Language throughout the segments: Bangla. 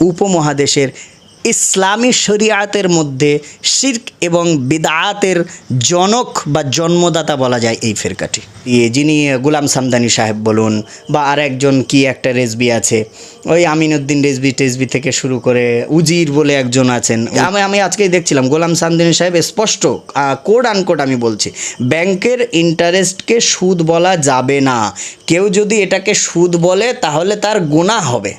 উপমহাদেশের ইসলামী শরিয়াতের মধ্যে শির্ক এবং বিদায়াতের জনক বা জন্মদাতা বলা যায় এই ফেরকাটি। ইয়ে যিনি গুলাম সামদানি সাহেব বলুন বা আর একজন কি একটা রেজবি আছে ওই আমিনুদ্দিন রেজবি টেজবি থেকে শুরু করে উজির বলে একজন আছেন। আমি আমি আজকেই দেখছিলাম গোলাম সামদানি সাহেব স্পষ্ট কোড আনকোড আমি বলছি ব্যাংকের ইন্টারেস্টকে সুদ বলা যাবে না। কেউ যদি এটাকে সুদ বলে তাহলে তার গুণা হবে।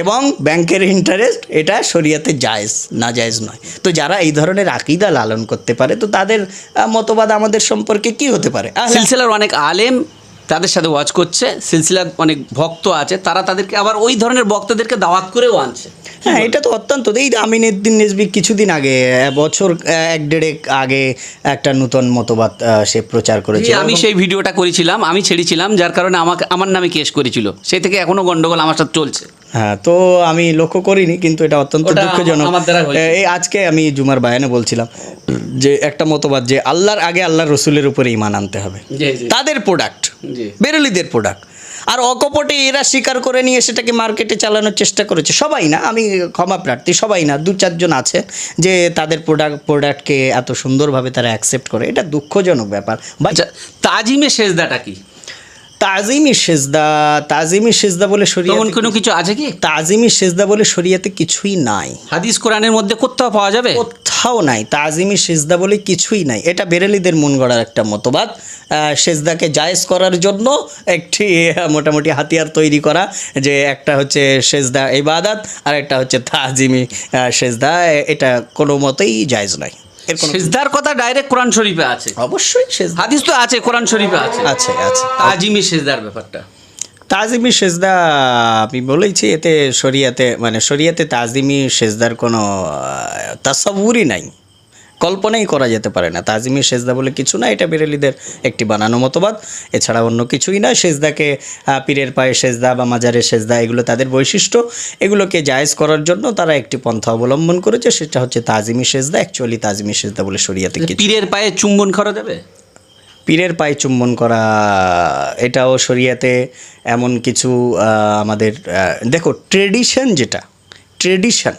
এবং ব্যাংকের ইন্টারেস্ট এটা শরিয়াতে জায়েজ না জায়েজ নয়। তো যারা এই ধরনের আকিদা লালন করতে পারে তো তাদের মতবাদ আমাদের সম্পর্কে কি হতে পারে? সিলসিলার অনেক আলেম তাদের সাথে ওয়াচ করছে সিলসিলা অনেক ভক্ত আছে তারা তাদেরকে আবার ওই ধরনের ভক্তদেরকে দাওয়াত করেও আনছে। হ্যাঁ এটা তো অত্যন্ত এই আমিনুদ্দিন নেসবি কিছুদিন আগে বছর এক দেড়েক আগে একটা নূতন মতবাদ সে প্রচার করেছে আমি সেই ভিডিওটা করেছিলাম আমি ছেড়েছিলাম যার কারণে আমাকে আমার নামে কেস করেছিল। সেই থেকে এখনও গণ্ডগোল আমার সাথে চলছে। হ্যাঁ তো আমি লক্ষ্য করিনি কিন্তু এটা অত্যন্ত দুঃখজনক। এই আজকে আমি জুমার বায়ানে বলছিলাম যে একটা মতবাদ যে আল্লাহর আগে আল্লাহর রসুলের উপরে ইমান আনতে হবে। তাদের প্রোডাক্ট। বেরলিদের প্রোডাক্ট আর অকপটে এরা স্বীকার করে নিয়ে সেটাকে মার্কেটে চালানোর চেষ্টা করেছে। সবাই না আমি ক্ষমা প্রার্থী সবাই না দু চারজন আছে যে তাদের প্রোডাক্ট প্রোডাক্টকে এত সুন্দরভাবে তারা অ্যাকসেপ্ট করে। এটা দুঃখজনক ব্যাপার। বা আচ্ছা তাজিমে সেজদাটা কি? তাজিমি সেজদা তাজিমি সেজদা বলে শরীয়তে কোনো কিছু আছে কি? তাজিমি সেজদা বলে শরিয়াতে কিছুই নাই। হাদিস কোরআনের মধ্যে কোথাও পাওয়া যাবে? কোথাও নাই। তাজিমি সেজদা বলে কিছুই নাই। এটা বেরেলিদের মন গড়ার একটা মতবাদ। সেজদাকে জায়েজ করার জন্য একটি মোটামুটি হাতিয়ার তৈরি করা যে একটা হচ্ছে সেজদা ইবাদাত আর একটা হচ্ছে তাজিমি সেজদা। এটা কোনো মতেই জায়েজ নয় সেজদার কথা ডাইরেক্ট কোরআন শরীফে আছে। অবশ্যই হাদিস তো আছে কোরআন শরীফে আছে। আছে আছে। তাজিমি সেজদার ব্যাপারটা। তাজিমি সেজদা আমি বলেছি এতে শরিয়াতে মানে শরিয়াতে তাজিমি সেজদার কোনো তাসাবুরই নাই। কল্পনাই করা যেতে পারে না। তাজিমি সেজদা বলে কিছু না এটা বেরেলিদের একটি বানানো মতবাদ। এছাড়া অন্য কিছুই না সেজদাকে পীরের পায়ে সেজদা বা মাজারের সেজদা এগুলো তাদের বৈশিষ্ট্য। এগুলোকে জায়েজ করার জন্য তারা একটি পন্থা অবলম্বন করেছে সেটা হচ্ছে তাজিমি সেজদা অ্যাকচুয়ালি তাজিমি সেজদা বলে শরিয়াতে কিছু। পীরের পায়ে চুম্বন করা যাবে? পীরের পায়ে চুম্বন করা এটাও শরিয়াতে এমন কিছু আমাদের দেখো ট্রেডিশন যেটা ট্রেডিশন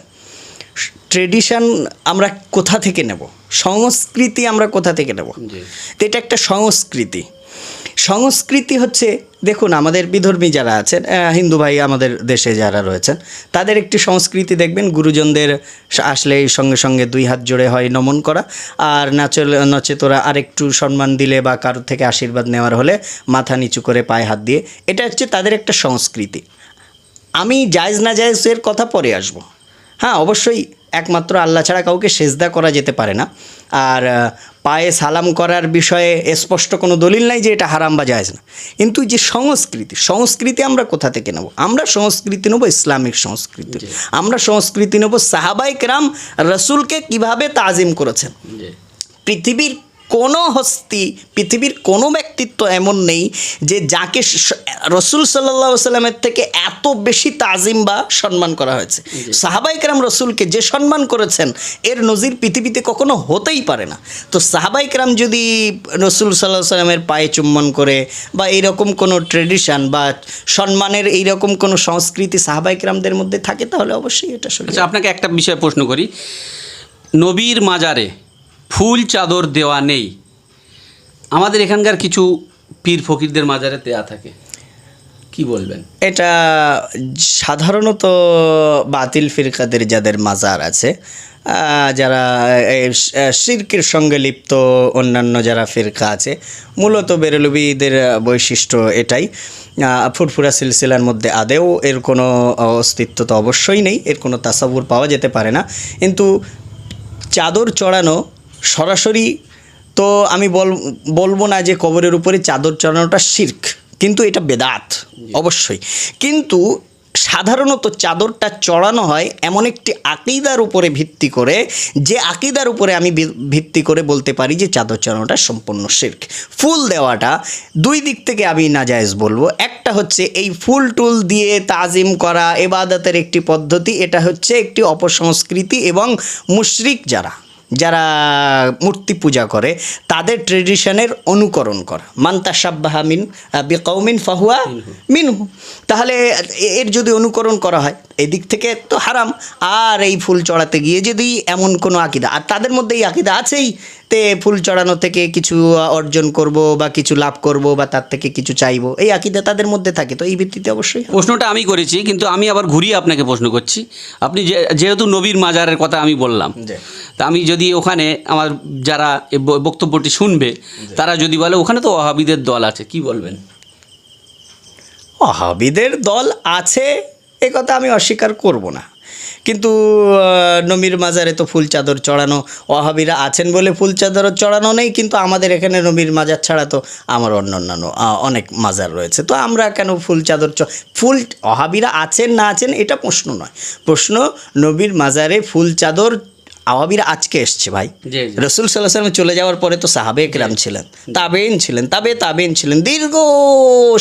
ট্রেডিশন আমরা কোথা থেকে নেব? সংস্কৃতি আমরা কোথা থেকে নেব? তো এটা একটা সংস্কৃতি। সংস্কৃতি হচ্ছে দেখুন আমাদের বিধর্মী যারা আছেন হিন্দু ভাই আমাদের দেশে যারা রয়েছেন তাদের একটি সংস্কৃতি দেখবেন গুরুজনদের আসলেই সঙ্গে সঙ্গে দুই হাত জোড়ে হয় নমন করা আর নাচল নচেতরা আরেকটু সম্মান দিলে বা কারোর থেকে আশীর্বাদ নেওয়ার হলে মাথা নিচু করে পায়ে হাত দিয়ে এটা হচ্ছে তাদের একটা সংস্কৃতি। আমি জায়জ না জায়েজের কথা পরে আসব। হ্যাঁ অবশ্যই একমাত্র আল্লাহ ছাড়া কাউকে সেজদা করা যেতে পারে না। আর পায়ে সালাম করার বিষয়ে স্পষ্ট কোনো দলিল নাই যে এটা হারাম বা জায়েজ না। কিন্তু যে সংস্কৃতি সংস্কৃতি আমরা কোথা থেকে নেব? আমরা সংস্কৃতি নেব ইসলামিক সংস্কৃতি। আমরা সংস্কৃতি নেব সাহাবাই কেরাম রসুলকে কীভাবে তাজিম করেছেন? পৃথিবীর কোনো হস্তি পৃথিবীর কোনো ব্যক্তিত্ব এমন নেই যে যাকে রসুল সাল্লাহ সাল্লামের থেকে এত বেশি তাজিম বা সম্মান করা হয়েছে। সাহাবাইকরাম রসুলকে যে সম্মান করেছেন এর নজির পৃথিবীতে কখনো হতেই পারে না। তো সাহাবাইকরাম যদি রসুল সাল্লাহ সাল্লামের পায়ে চুম্বন করে বা এইরকম কোনো ট্রেডিশন বা সম্মানের এইরকম কোনো সংস্কৃতি সাহাবাইকরামদের মধ্যে থাকে তাহলে অবশ্যই এটা। আচ্ছা আপনাকে একটা বিষয় প্রশ্ন করি। নবীর মাজারে ফুল চাদর দেওয়া নেই। আমাদের এখানকার কিছু পীর ফকিরদের মাজারে দেয়া থাকে। কি বলবেন? এটা সাধারণত বাতিল ফিরকাদের যাদের মাজার আছে যারা শিরকের সঙ্গে লিপ্ত অন্যান্য যারা ফিরকা আছে, মূলত বেরলবিদের বৈশিষ্ট্য এটাই। ফুরফুরা সিলসিলার মধ্যে আদেও এর কোনো অস্তিত্ব তো অবশ্যই নেই, এর কোনো তাসাবুর পাওয়া যেতে পারে না। কিন্তু চাদর চড়ানো সরাসরি তো আমি বল বলব না যে কবরের উপরে চাদর চড়ানোটা শির্ক কিন্তু এটা বেদাত অবশ্যই। কিন্তু সাধারণত চাদরটা চড়ানো হয় এমন একটি আকিদার উপরে ভিত্তি করে যে আকিদার উপরে আমি ভিত্তি করে বলতে পারি যে চাদর চড়ানোটা সম্পূর্ণ শির্ক। ফুল দেওয়াটা দুই দিক থেকে আমি নাজায়েজ বলব। একটা হচ্ছে এই ফুল টুল দিয়ে তাজিম করা এবাদতের একটি পদ্ধতি এটা হচ্ছে একটি অপসংস্কৃতি এবং মুশরিক যারা যারা মূর্তি পূজা করে তাদের ট্রেডিশনের অনুকরণ করা। মান্তা সাব্বাহা মিন বেকৌমিন ফাহুয়া মিনহু। তাহলে এর যদি অনুকরণ করা হয় এদিক থেকে তো হারাম। আর এই ফুল চড়াতে গিয়ে যদি এমন কোনো আকিদা আর তাদের মধ্যে এই আকিদা আছেই তে ফুল চড়ানো থেকে কিছু অর্জন করব বা কিছু লাভ করব বা তার থেকে কিছু চাইব এই আকিদা তাদের মধ্যে থাকে। তো এই ভিত্তিতে অবশ্যই প্রশ্নটা আমি করেছি কিন্তু আমি আবার ঘুরিয়ে আপনাকে প্রশ্ন করছি। আপনি যে- যেহেতু নবীর মাজারের কথা আমি বললাম জি। তা আমি যদি ওখানে আমার যারা বক্তব্যটি শুনবে তারা যদি বলে ওখানে তো ওহাবিদের দল আছে কি বলবেন? ওহাবিদের দল আছে এ কথা আমি অস্বীকার করব না। কিন্তু নবীর মাজারে তো ফুল চাদর চড়ানো ওহাবিরা আছেন বলে ফুল চাদর চড়ানো নেই কিন্তু আমাদের এখানে নবীর মাজার ছাড়া তো আমার অন্য অন্যান্য অনেক মাজার রয়েছে। তো আমরা কেন ফুল চাদর চ ফুল ওহাবিরা আছেন না আছেন এটা প্রশ্ন নয়। প্রশ্ন নবীর মাজারে ফুল চাদর আওয়াবিরা আজকে এসছে ভাই। রসুল সাল্লাহ সাল্লাম চলে যাওয়ার পরে তো সাহাবে একরাম ছিলেন তাবেন ছিলেন তাবে তাবেন ছিলেন দীর্ঘ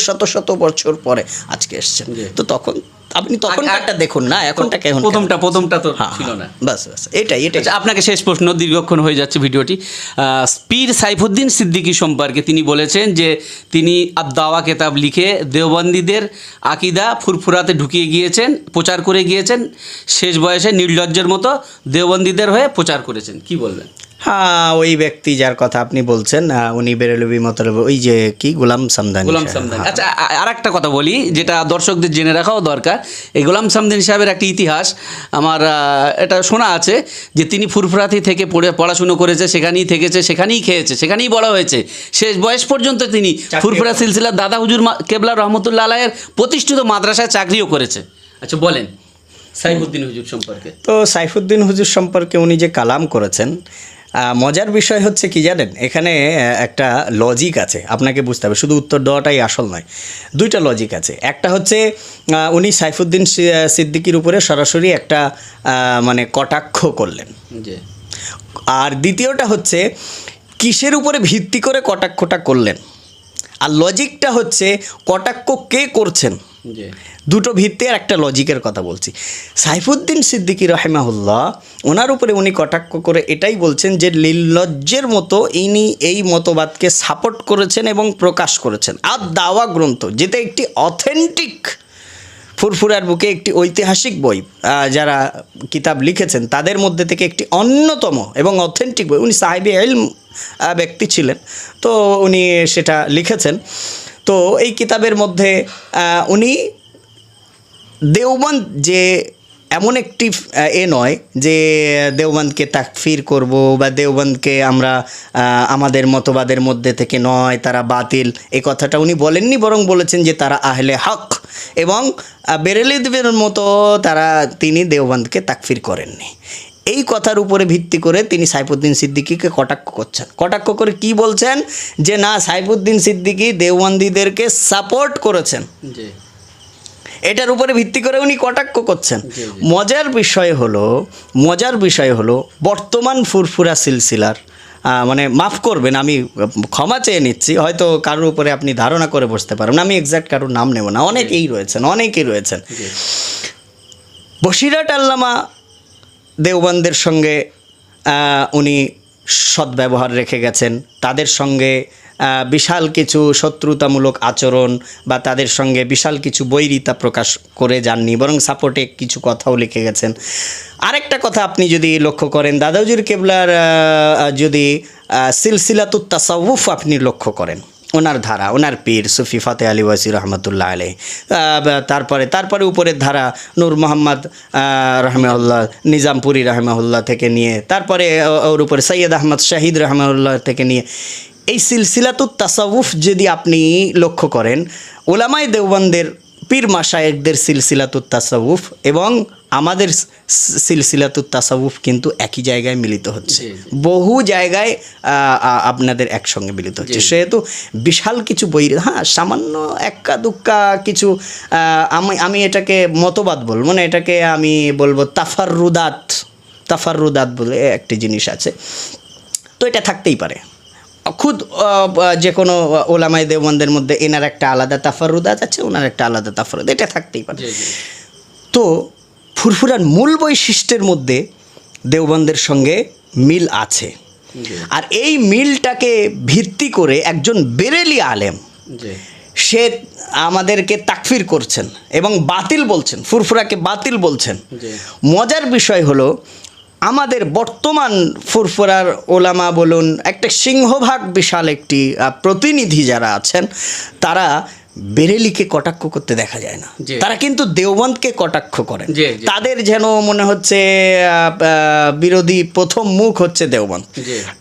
শত শত বছর পরে আজকে এসছেন। তো তখন আপনি তখনকারটা দেখুন না এখনটা কেমন প্রথমটা প্রথমটা তো হ্যাঁ, ছিল না। বাস বাস এটাই এটাই। আচ্ছা আপনাকে শেষ প্রশ্ন দীর্ঘক্ষণ হয়ে যাচ্ছে ভিডিওটি। আহ, পীর সাইফুদ্দিন সিদ্দিকী সম্পর্কে তিনি বলেছেন যে তিনি আবদাওয়া কেতাব লিখে দেওবন্দীদের আকিদা ফুরফুরাতে ঢুকিয়ে গিয়েছেন প্রচার করে গিয়েছেন শেষ বয়সে নির্লজ্জের মতো দেওবন্দীদের হয়ে প্রচার করেছেন। কি বলবেন? হ্যাঁ ওই ব্যক্তি যার কথা আপনি বলছেন উনি বেরেলবি মতলব ওই যে কি গোলাম সামদানি গোলাম। সামদানি। আচ্ছা আর একটা কথা বলি যেটা দর্শকদের জেনে রাখাও দরকার। এই গোলাম সামদানি সাহেবের একটা ইতিহাস আমার এটা শোনা আছে যে তিনি ফুরফুরাতি থেকে পড়ে পড়াশুনো করেছে সেখানেই থেকেছে সেখানেই খেয়েছে সেখানেই বড় হয়েছে। শেষ বয়স পর্যন্ত তিনি ফুরফুরা সিলসিলার দাদা হুজুর কেবলা রহমতুল্লাহ আলাহের প্রতিষ্ঠিত মাদ্রাসায় চাকরিও করেছে। আচ্ছা বলেন সাইফুদ্দিন হুজুর সম্পর্কে। তো সাইফুদ্দিন হুজুর সম্পর্কে উনি যে কালাম করেছেন মজার বিষয় হচ্ছে কি জানেন? এখানে একটা লজিক আছে। আপনাকে বুঝতে হবে। শুধু উত্তর দেওয়াটাই আসল নয়। দুইটা লজিক আছে। একটা হচ্ছে উনি সাইফুদ্দিন সিদ্দিকির উপরে সরাসরি একটা মানে কটাক্ষ করলেন। আর দ্বিতীয়টা হচ্ছে কিসের উপরে ভিত্তি করে কটাক্ষটা করলেন? আর লজিকটা হচ্ছে কটাক্ষ কে করছেন? দুটো ভিত্তি আর একটা লজিকের কথা বলছি। সাইফুদ্দিন সিদ্দিকী রহেমাহুল্লাহ, ওনার উপরে উনি কটাক্ষ করে এটাই বলছেন যে লিল্লজ্জের মতো ইনি এই মতবাদকে সাপোর্ট করেছেন এবং প্রকাশ করেছেন। আর দাওয়া গ্রন্থ, যেটা একটি অথেন্টিক ফুরফুরার বুকে একটি ঐতিহাসিক বই যারা কিতাব লিখেছেন, তাদের মধ্যে থেকে একটি অন্যতম এবং অথেন্টিক বই। উনি সাহেবি এলম ব্যক্তি ছিলেন। তো উনি সেটা লিখেছেন। তো এই কিতাবের মধ্যে উনি দেওবন্দ যে এমন একটি এ নয় যে দেওবন্দকে তাকফির করব বা দেওবন্দকে আমরা আমাদের মতবাদের মধ্যে থেকে নয়, তারা বাতিল এই কথাটা উনি বলেননি, বরং বলেছেন যে তারা আহলে হক এবং বেরেলিদের মতো তারা, তিনি দেওবন্দকে তাকফির করেননি। এই কথার উপরে ভিত্তি করে তিনি সাইফুদ্দিন সিদ্দিকীকে কটাক্ষ করছেন। কটাক্ষ করে কি বলছেন? যে না সাইফুদ্দিন সিদ্দিকী দেওবন্দীদেরকে সাপোর্ট করেছেন। এটার উপরে ভিত্তি করে উনি কটাক্ষ করছেন। মজার বিষয় হলো মজার বিষয় হলো বর্তমান ফুরফুরা সিলসিলার মানে মাফ করবেন আমি ক্ষমা চেয়ে নিচ্ছি হয়তো কারোর উপরে আপনি ধারণা করে বসতে পারেন আমি এক্স্যাক্ট কারোর নাম নেব না। অনেকেই রয়েছেন অনেকেই রয়েছেন। বসিরাট আল্লামা দেওবন্দের সঙ্গে উনি সদ্ব্যবহার রেখে গেছেন। তাদের সঙ্গে বিশাল কিছু শত্রুতামূলক আচরণ বা তাদের সঙ্গে বিশাল কিছু বৈরিতা প্রকাশ করে যাননি বরং সাপোর্টে কিছু কথাও লিখে গেছেন। আরেকটা কথা আপনি যদি লক্ষ্য করেন দাদাউজির কেবলার যদি আহ, সিলসিলাতুত আপনি লক্ষ্য করেন। ওনার ধারা, ওনার পীর সুফি ফাতে আলী ওয়াসি রহমতুল্লাহ আলহ তারপরে তারপরে উপরের ধারা নূর মোহাম্মদ রহমাউল্লাহ নিজামপুরি রহমাউল্লাহ থেকে নিয়ে, তারপরে ওর উপরে সৈয়দ আহমদ শাহিদ রহমাউল্লাহ থেকে নিয়ে। এই সিলসিলাতুত তাসাউফ যদি আপনি লক্ষ্য করেন ওলামাই দেওবন্দের, পীর মাসায়েকদের সিলসিলাতুত তাসাউফ এবং আমাদের স- সিলসিলাতুত তাসাউফ কিন্তু একই জায়গায় মিলিত হচ্ছে। বহু জায়গায় আপনাদের একসঙ্গে মিলিত হচ্ছে। সেহেতু বিশাল কিছু বই হ্যাঁ সামান্য এক্কা দুক্কা কিছু আমি আমি এটাকে মতবাদ বলব না এটাকে আমি বলব তাফাররুদাত তাফাররুদাত বলে একটি জিনিস আছে। তো এটা থাকতেই পারে। খুদ যে কোনো ওলামাই দেওবন্দের মধ্যে এনার একটা আলাদা তাফাররুদাত আছে ওনার একটা আলাদা তাফারুদ এটা থাকতেই পারে। তো ফুরফুরার মূল বৈশিষ্ট্যের মধ্যে দেওবন্দের সঙ্গে মিল আছে। আর এই মিলটাকে ভিত্তি করে একজন বেরেলি আলেম সে আমাদেরকে তাকফির করছেন এবং বাতিল বলছেন ফুরফুরাকে বাতিল বলছেন। মজার বিষয় হলো আমাদের বর্তমান ফুরফুরার ওলামা বলুন একটা সিংহভাগ বিশাল একটি প্রতিনিধি যারা আছেন তারা বেরেলিকে কটাক্ষ করতে দেখা যায় না। তারা কিন্তু দেওবন্দকে কটাক্ষ করেন। জি। তাদের যেন মনে হচ্ছে বিরোধী প্রথম মুখ হচ্ছে দেওবন্দ।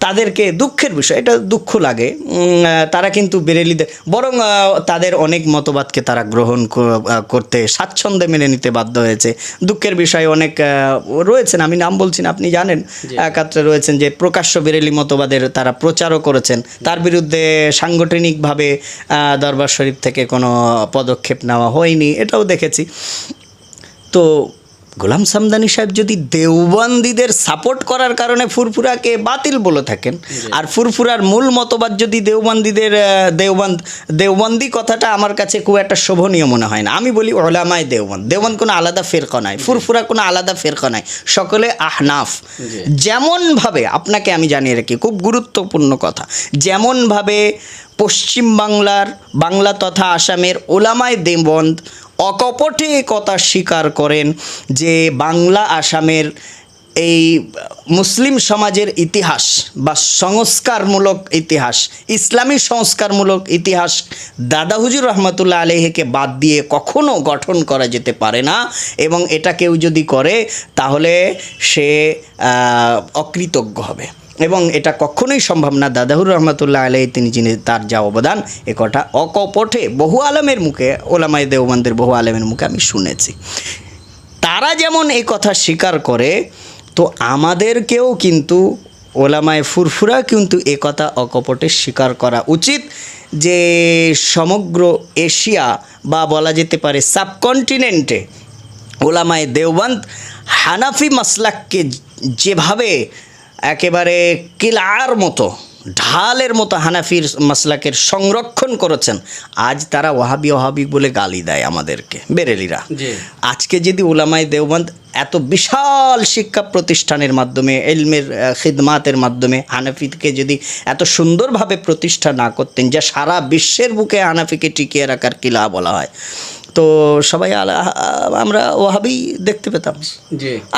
তাদেরকে দুঃখের বিষয় এটা দুঃখ লাগে। তারা কিন্তু বেরেলিদের বরং তাদের অনেক মতবাদকে তারা গ্রহণ করতে স্বাচ্ছন্দ্যে মেনে নিতে বাধ্য হয়েছে। দুঃখের বিষয় অনেক রয়েছেন আমি নাম বলছি না আপনি জানেন। একাত্রে রয়েছেন যে প্রকাশ্য বেরেলি মতবাদের তারা প্রচারও করেছেন। তার বিরুদ্ধে সাংগঠনিকভাবে দরবার শরীফ থেকে কোনো পদক্ষেপ নেওয়া হয়নি এটাও দেখেছি। তো গোলাম সামদানি সাহেব যদি দেওবন্দিদের সাপোর্ট করার কারণে ফুরফুরাকে বাতিল বলে থাকেন আর ফুরফুরার মূল মতবাদ যদি দেওবন্দিদের দেওবন্দ দেওবন্দি কথাটা আমার কাছে খুব একটা শোভনীয় মনে হয় না। আমি বলি ওলামায় দেওবন্দ। দেওবন্দ কোনো আলাদা ফেরকা নয় ফুরফুরা কোনো আলাদা ফেরকা নয় সকলে আহনাফ। যেমনভাবে আপনাকে আমি জানিয়ে রাখি খুব গুরুত্বপূর্ণ কথা যেমনভাবে পশ্চিমবাংলার বাংলা তথা আসামের ওলামায় দেবন্দ অকপটে কথা স্বীকার করেন যে বাংলা আসামের এই মুসলিম সমাজের ইতিহাস বা সংস্কারমূলক ইতিহাস, ইসলামী সংস্কারমূলক ইতিহাস দাদা হুজুর রহমতুল্লাহ আলহিকে বাদ দিয়ে কখনো গঠন করা যেতে পারে না এবং এটা কেউ যদি করে তাহলে সে অকৃতজ্ঞ হবে। এবং এটা কখনোই সম্ভব না। দাদাহুর রহমতুল্লাহ আলাই তিনি যিনি তার যা অবদান, এ কথা অকপটে বহু আলমের মুখে ওলামাই দেওবন্দের বহু আলমের মুখে আমি শুনেছি। তারা যেমন এই কথা স্বীকার করে, তো আমাদেরকেও কিন্তু ওলামায় ফুরফুরা কিন্তু এ কথা অকপটে স্বীকার করা উচিত যে সমগ্র এশিয়া বা বলা যেতে পারে সাবকন্টিনেন্টে ওলামায় দেওবন্দ হানাফি মাসলাককে যেভাবে একেবারে কিলার মতো ঢালের মতো হানাফির মাসলাকের সংরক্ষণ করেছেন। আজ তারা ওহাবি ওহাবি বলে গালি দেয় আমাদেরকে বেরেলিরা। আজকে যদি ওলামাই দেওবন্দ এত বিশাল শিক্ষা প্রতিষ্ঠানের মাধ্যমে এলমের খিদমাতের মাধ্যমে হানাফিকে যদি এত সুন্দরভাবে প্রতিষ্ঠা না করতেন যা সারা বিশ্বের বুকে হানাফিকে টিকিয়ে রাখার কিলা বলা হয় তো সবাই আমরা ওহাবি দেখতে পেতাম।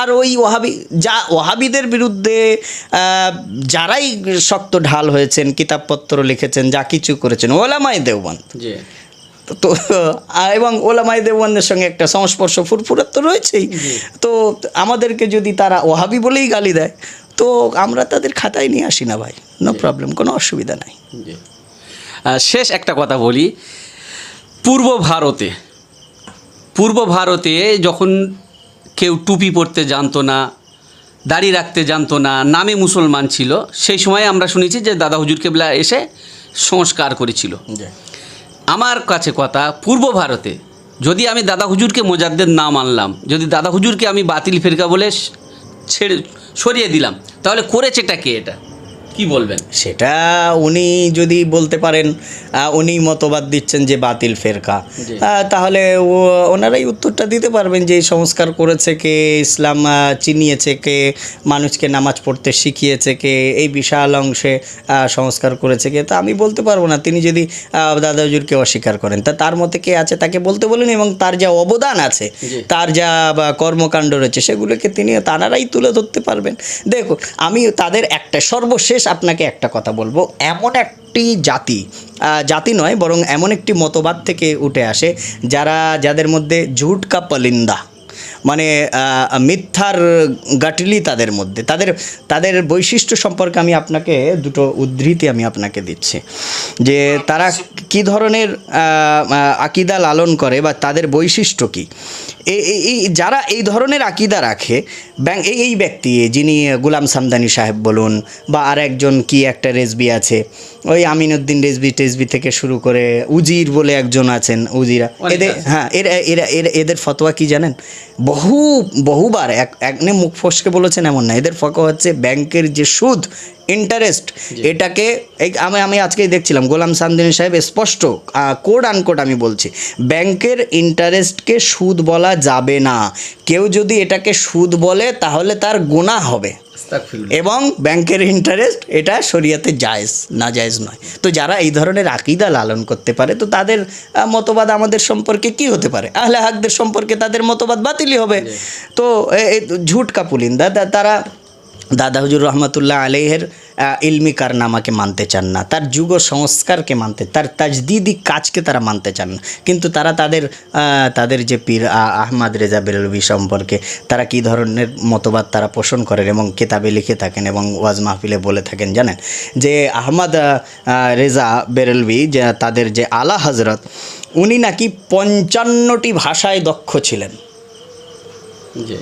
আর ওই ওহাবি যা ওহাবিদের বিরুদ্ধে যারাই শক্ত ঢাল হয়েছেন কিতাবপত্র লিখেছেন যা কিছু করেছেন ওলামাই দেওবন্দ। জি। তো এবং ওলামাই দেওবন্দের সঙ্গে একটা সংস্পর্শ ফুরফুরের তো রয়েছেই। তো আমাদেরকে যদি তারা ওহাবি বলেই গালি দেয় তো আমরা তাদের খাতায় নিয়ে আসি না ভাই নো প্রবলেম কোনো অসুবিধা নাই। শেষ একটা কথা বলি পূর্ব ভারতে পূর্ব ভারতে যখন কেউ টুপি পরতে জানতো না দাড়ি রাখতে জানতো না নামে মুসলমান ছিল সেই সময় আমরা শুনেছি যে দাদা হুজুর কেবলা এসে সংস্কার করেছিল। আমার কাছে কথা পূর্ব ভারতে যদি আমি দাদা হুজুরকে মোজাদ্দের না মানলাম যদি দাদা হুজুরকে আমি বাতিল ফেরকা বলে ছেড়ে সরিয়ে দিলাম তাহলে করেছেটা কে এটা? কি বলবেন? সেটা উনি যদি বলতে পারেন উনি মতবাদ দিচ্ছেন যে বাতিল ফেরকা। তাহলে ও- ওনারাই উত্তরটা দিতে পারবেন যে এই সংস্কার করেছে কে ইসলাম চিনিয়েছে কে মানুষকে নামাজ পড়তে শিখিয়েছে কে এই বিশাল অংশে সংস্কার করেছে কে। তা আমি বলতে পারব না তিনি যদি আহ, দাদা হুজুরকে অস্বীকার করেন। তা তার মতে কে আছে তাকে বলতে বলুন এবং তার যা অবদান আছে তার যা কর্মকাণ্ড রয়েছে সেগুলোকে তিনি তারাই তুলে ধরতে পারবেন। দেখুন আমি তাদের একটা সর্বশেষ আপনাকে একটা কথা বলব। এমন একটি জাতি জাতি নয়, বরং এমন একটি মতবাদ থেকে উঠে আসে যারা, যাদের মধ্যে ঝুট কা পলিন্দা মানে মিথ্যার গাটলি তাদের মধ্যে। তাদের তাদের বৈশিষ্ট্য সম্পর্কে আমি আপনাকে দুটো উদ্ধৃতি আমি আপনাকে দিচ্ছি। যে তারা কি ধরনের আকিদা লালন করে বা তাদের বৈশিষ্ট্য কি? এই যারা এই ধরনের আকিদা রাখে, ব্যাং, এই এই ব্যক্তি যিনি গুলাম সামদানি সাহেব বলুন বা আর একজন কি একটা রেসবি আছে ওই আমিনুদ্দিন রেসবি টেসবি থেকে শুরু করে উজির বলে একজন আছেন উজিরা। এদের হ্যাঁ এরা এরা এরা- এদের ফতোয়া কি জানেন? বহু বহুবার এক একনে মুখ ফসকে বলেছেন এমন না। এদের ফতোয়া হচ্ছে ব্যাংকের যে সুদ ইন্টারেস্ট এটাকে আমি আমি আজকেই দেখছিলাম গোলাম সান্দিনী সাহেব স্পষ্ট কোড আনকোড আমি বলছি ব্যাংকের ইন্টারেস্টকে সুদ বলা যাবে না। কেউ যদি এটাকে সুদ বলে তাহলে তার গুণা হবে। এবং ব্যাংকের ইন্টারেস্ট এটা শরিয়াতে জায়েজ না জায়েজ নয়। তো যারা এই ধরনের আকিদা লালন করতে পারে তো তাদের মতবাদ আমাদের সম্পর্কে কি হতে পারে? আহলে হাকদের সম্পর্কে তাদের মতবাদ বাতিলই হবে। তো ঝুট কাপুলিন্দা তারা দাদা হুজুর রহমতুল্লাহ আলহের ইলমি কারনামাকে মানতে চান না। তার যুগ সংস্কারকে মানতে তার তাজদিদি কাজকে তারা মানতে চান না। কিন্তু তারা তাদের তাদের যে পীর আহমদ রেজা বেরলভি সম্পর্কে তারা কী ধরনের মতবাদ তারা পোষণ করেন এবং কেতাবে লিখে থাকেন এবং ওয়াজ মাহফিলে বলে থাকেন জানেন? যে আহমদ আহ, আহ, রেজা বেরলভি যে তাদের যে আলা হজরত উনি নাকি পঞ্চান্নটি ভাষায় দক্ষ ছিলেন। জি।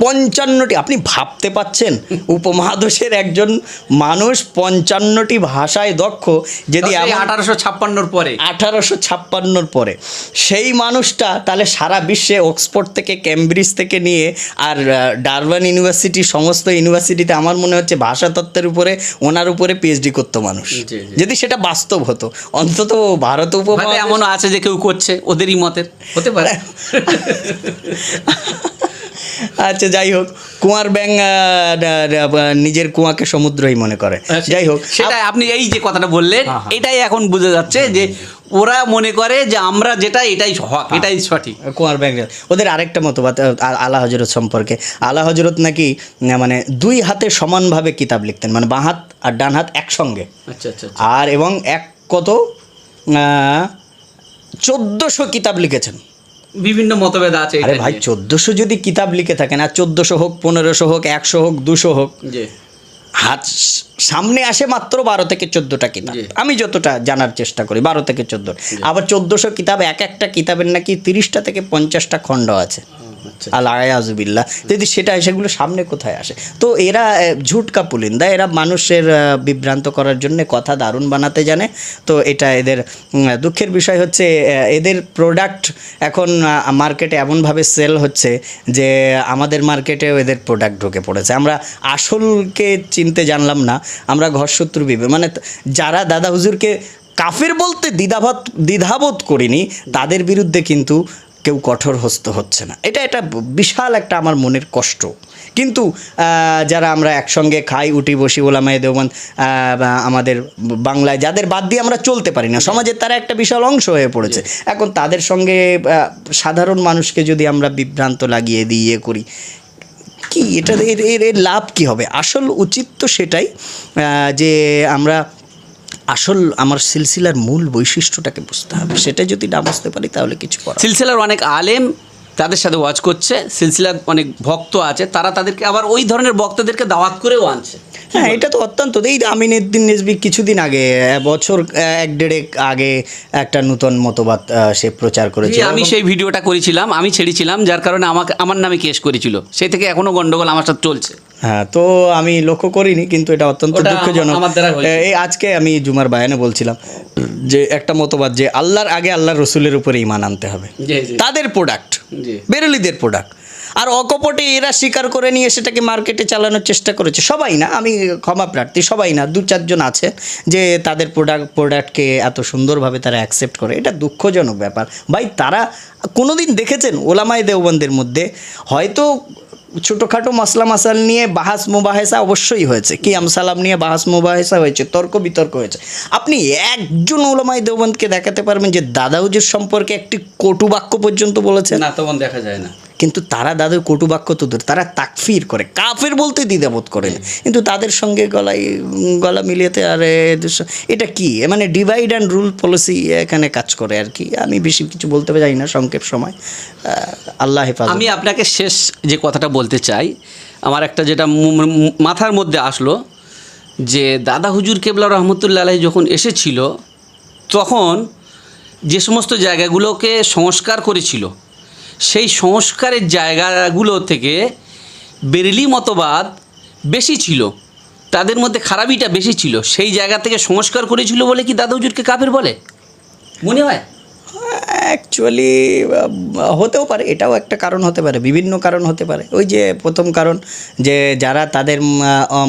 পঞ্চান্নটি আপনি ভাবতে পাচ্ছেন? উপমহাদেশের একজন মানুষ পঞ্চান্নটি ভাষায় দক্ষ যদি এমন আঠারোশো ছাপ্পান্নর পরে। আঠারোশো ছাপ্পান্নর পরে। সেই মানুষটা তাহলে সারা বিশ্বে অক্সফোর্ড থেকে ক্যামব্রিজ থেকে নিয়ে আর ডারবান ইউনিভার্সিটি সমস্ত ইউনিভার্সিটিতে আমার মনে হচ্ছে ভাষাতত্ত্বের উপরে ওনার উপরে পিএইচডি করতো মানুষ। যদি সেটা বাস্তব হতো অন্তত ভারত উপমহাদেশ এমনও আছে যে কেউ করছে ওদেরই মতের হতে পারে। আচ্ছা যাই হোক। কুয়ার ব্যাং নিজের কুয়াকে সমুদ্রই মনে করে। যাই হোক সেটা আপনি এই যে কথাটা বললেন হ্যাঁ, হ্যাঁ। এটাই এখন বোঝা যাচ্ছে যে ওরা মনে করে যে আমরা যেটা এটাই হক এটাই সঠিক। কুয়ার ব্যাং ওদের আরেকটা মতবাদ আলা হজরত সম্পর্কে। আলা হজরত নাকি মানে দুই হাতে সমানভাবে কিতাব লিখতেন মানে বাঁ হাত আর ডান হাত একসঙ্গে। আচ্ছা আচ্ছা আর এবং এক কত চোদ্দোশো কিতাব লিখেছেন। বিভিন্ন মতভেদ আছে আরে ভাই চোদ্দশো যদি কিতাব লিখে থাকেন আর চোদ্দশো হোক পনেরোশো হোক একশো হোক দুশো হোক হাত সামনে আসে মাত্র বারো থেকে চোদ্দোটা কিতাব। আমি যতটা জানার চেষ্টা করি বারো থেকে চোদ্দ আবার চোদ্দশো কিতাব এক একটা কিতাবের নাকি তিরিশটা থেকে পঞ্চাশটা খণ্ড আছে। আচ্ছা। আল্লাহ আজুবিল্লাহ যদি সেটা সেগুলো সামনে কোথায় আসে? তো এরা ঝুটকা পুলিন্দা, এরা মানুষের বিভ্রান্ত করার জন্য কথা দারুণ বানাতে জানে। তো এটা এদের দুঃখের বিষয় হচ্ছে এদের প্রোডাক্ট এখন মার্কেটে এমনভাবে সেল হচ্ছে যে, আমাদের মার্কেটেও এদের প্রোডাক্ট ঢুকে পড়েছে। আমরা আসলকে চিনতে জানলাম না। আমরা ঘরশত্রু বিবে মানে যারা দাদা হুজুরকে কাফের বলতে দ্বিধাবোধ দ্বিধাবোধ করিনি, তাদের বিরুদ্ধে কিন্তু কেউ কঠোর হস্ত হচ্ছে না। এটা এটা বিশাল একটা আমার মনের কষ্ট। কিন্তু যারা আমরা একসঙ্গে খাই উঠি বসি ওলামায় দেওয়ান আমাদের বাংলায় যাদের বাদ দিয়ে আমরা চলতে পারি না সমাজের তারা একটা বিশাল অংশ হয়ে পড়েছে। এখন তাদের সঙ্গে সাধারণ মানুষকে যদি আমরা বিভ্রান্ত লাগিয়ে দিয়ে ইয়ে করি কি এটা এর লাভ কি হবে? আসল উচিত তো সেটাই যে আমরা আসল আমার সিলসিলার মূল বৈশিষ্ট্যটাকে বুঝতে হবে। সেটা যদি না বুঝতে পারি তাহলে কিছু করার সিলসিলার অনেক আলেম তাদের সাথে ওয়াজ করছে সিলসিলার অনেক ভক্ত আছে তারা তাদেরকে আবার ওই ধরনের বক্তাদেরকে দাওয়াত করেও আনছে। হ্যাঁ এটা তো অত্যন্ত এই আমিনুদ্দিন নেসবি কিছুদিন আগে বছর এক দেড়েক আগে একটা নূতন মতবাদ সে প্রচার করেছে আমি সেই ভিডিওটা করেছিলাম আমি ছেড়েছিলাম যার কারণে আমাকে আমার নামে কেস করেছিল। সেই থেকে এখনও গন্ডগোল আমার সাথে চলছে। হ্যাঁ তো আমি লক্ষ্য করিনি কিন্তু এটা অত্যন্ত দুঃখজনক। এই আজকে আমি জুমার বায়ানে বলছিলাম যে একটা মতবাদ যে আল্লাহর আগে আল্লাহর রসুলের উপরে ইমান আনতে হবে। তাদের প্রোডাক্ট বেরলিদের প্রোডাক্ট আর অকপটে এরা স্বীকার করে নিয়ে সেটাকে মার্কেটে চালানোর চেষ্টা করেছে। সবাই না আমি ক্ষমা প্রার্থী সবাই না দু চারজন আছে যে তাদের প্রোডাক্ট প্রোডাক্টকে এত সুন্দরভাবে তারা অ্যাকসেপ্ট করে। এটা দুঃখজনক ব্যাপার। ভাই তারা কোনোদিন দেখেছেন ওলামাই দেওবন্দের মধ্যে? হয়তো ছোটোখাটো মশলা মশাল নিয়ে বাহাস মোবাহেসা অবশ্যই হয়েছে। কি আমসালাম নিয়ে বাহাস মোবাহেসা হয়েছে? তর্ক বিতর্ক হয়েছে। আপনি একজন ওলামাই দেওবন্দকে দেখাতে পারবেন যে দাদাউজির সম্পর্কে একটি কটু বাক্য পর্যন্ত বলেছেন? না তখন দেখা যায় না। কিন্তু তারা তাদের কটু বাক্য তো দূর, তারা তাকফির করে কাফের বলতে দ্বিধাবোধ করে না। কিন্তু তাদের সঙ্গে গলায় গলা মিলিয়েতে আর এটা কি? মানে ডিভাইড অ্যান্ড রুল পলিসি এখানে কাজ করে আর কি। আমি বেশি কিছু বলতে যাই না সংক্ষেপ সময়। আল্লাহ হেফাজত। আমি আপনাকে শেষ যে কথাটা বলতে চাই আমার একটা যেটা মাথার মধ্যে আসলো যে দাদা হুজুর কেবলা রহমতুল্লাহ আলাহি যখন এসেছিল তখন যে সমস্ত জায়গাগুলোকে সংস্কার করেছিল সেই সংস্কারের জায়গাগুলো থেকে বেরেলি মতবাদ বেশি ছিল। তাদের মধ্যে খারাপিটা বেশি ছিল। সেই জায়গা থেকে সংস্কার করেছিল বলে কি দাদা হুজুরকে কাফের বলে? মনে হয়? অ্যাকচুয়ালি হতেও পারে, এটাও একটা কারণ হতে পারে, বিভিন্ন কারণ হতে পারে। ওই যে প্রথম কারণ যে যারা তাদের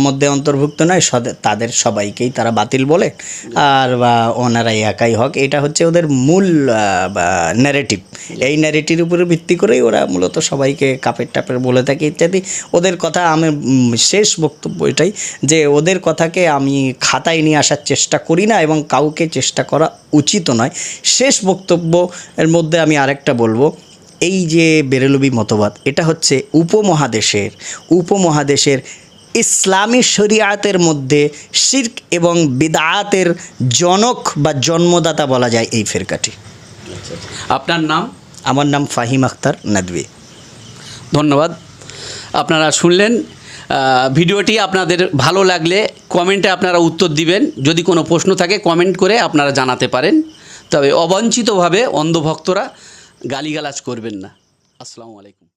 মধ্যে অন্তর্ভুক্ত নয় তাদের সবাইকেই তারা বাতিল বলে, আর, বা, ওনারাই একাই হক। এটা হচ্ছে ওদের মূল ন্যারেটিভ এই ন্যারেটিভের উপরে ভিত্তি করেই ওরা মূলত সবাইকে কাপের টাপের বলে থাকে, ইত্যাদি। ওদের কথা আমি শেষ বক্তব্য এটাই যে, ওদের কথাকে আমি খাতায় নিয়ে আসার চেষ্টা করি না এবং কাউকে চেষ্টা করা উচিত নয়। শেষ বক্তব্য এর মধ্যে আমি আরেকটা বলব। এই যে বেরেলবি মতবাদ, এটা হচ্ছে উপমহাদেশের উপমহাদেশের ইসলামী শরিয়াতের মধ্যে শির্ক এবং বিদায়াতের জনক বা জন্মদাতা বলা যায় এই ফেরকাটি। আপনার নাম? আমার নাম ফাহিম আখতার নাদবি ধন্যবাদ। আপনারা শুনলেন ভিডিওটি আপনাদের ভালো লাগলে কমেন্টে আপনারা উত্তর দিবেন। যদি কোনো প্রশ্ন থাকে, কমেন্ট করে আপনারা জানাতে পারেন। তবে অবাঞ্ছিতভাবে অন্ধভক্তরা গালিগালাজ করবেন না। আসসালামু আলাইকুম।